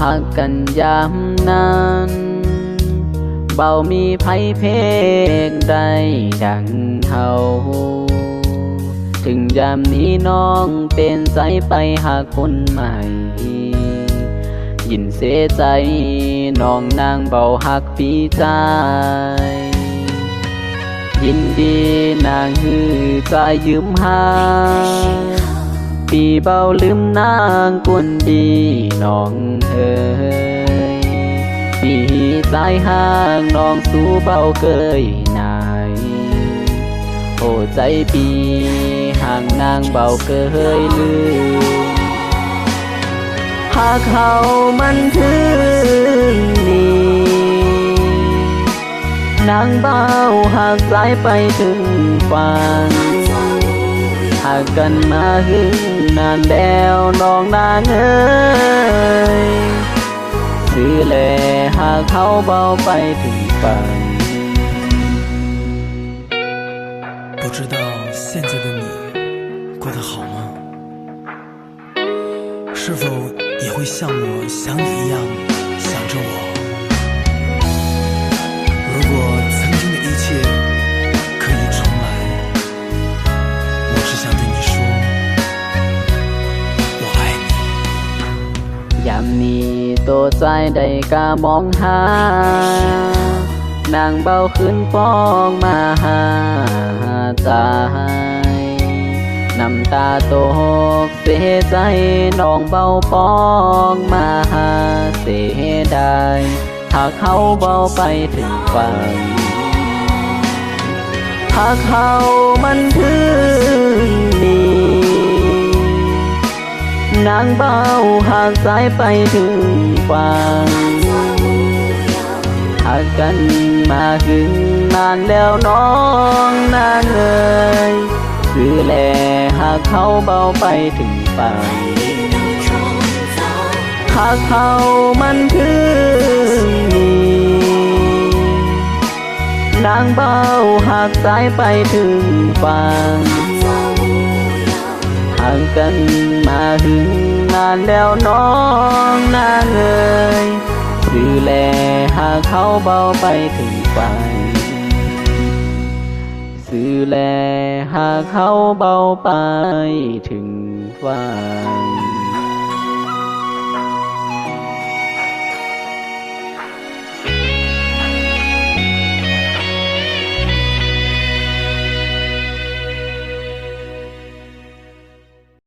หักกันยามนั้นเบามีไผเพกได้ดังเฮาถึงยามนี้น้องเป็นใจไปหาคนใหม่ ยินเสียใจน้องนางเบาหักปีใจ ยินดีนางฮือใจยืมหา ปีเบาลืมนางกวนดีน้องเอ๋ยปีสายห่างน้องสู้เบาเกยนายโอ้ใจปีห่างนางเบาเกยลืมหากเขามันถึงนี้นางเบาหากสายไปถึงฝันหา กกันมาหึงนานแล้วน้องนางเอ้ยซื้อแลหากเขาเบาไปถึงฝัน 不知道现在的你过得好吗？是否也会像我想你一样想着我？ ยามนี้ตัวใจได้กะมองหานางเบาขึ้นป้องมาหาใจน้ำตาตกเสียใจน้องเบาป้องมาหาเสียดายถ้าเขาเบาไปถึงฝันถ้าเขามันถึง นางเบาหากสายไปถึงฟังหากกันมาหึงนานแล้วน้องนางเอ่ยคือแลหากเขาเบาไปถึงฟังหากเขามันถึงนี้นางเบาหากสายไปถึงฟังางกันมาหึงนานแล้วน้องนาเอ่ยสื่อแลหาเขาเบาไปถึงฝันสื่อแลหาเขาเบาไปถึงฝัน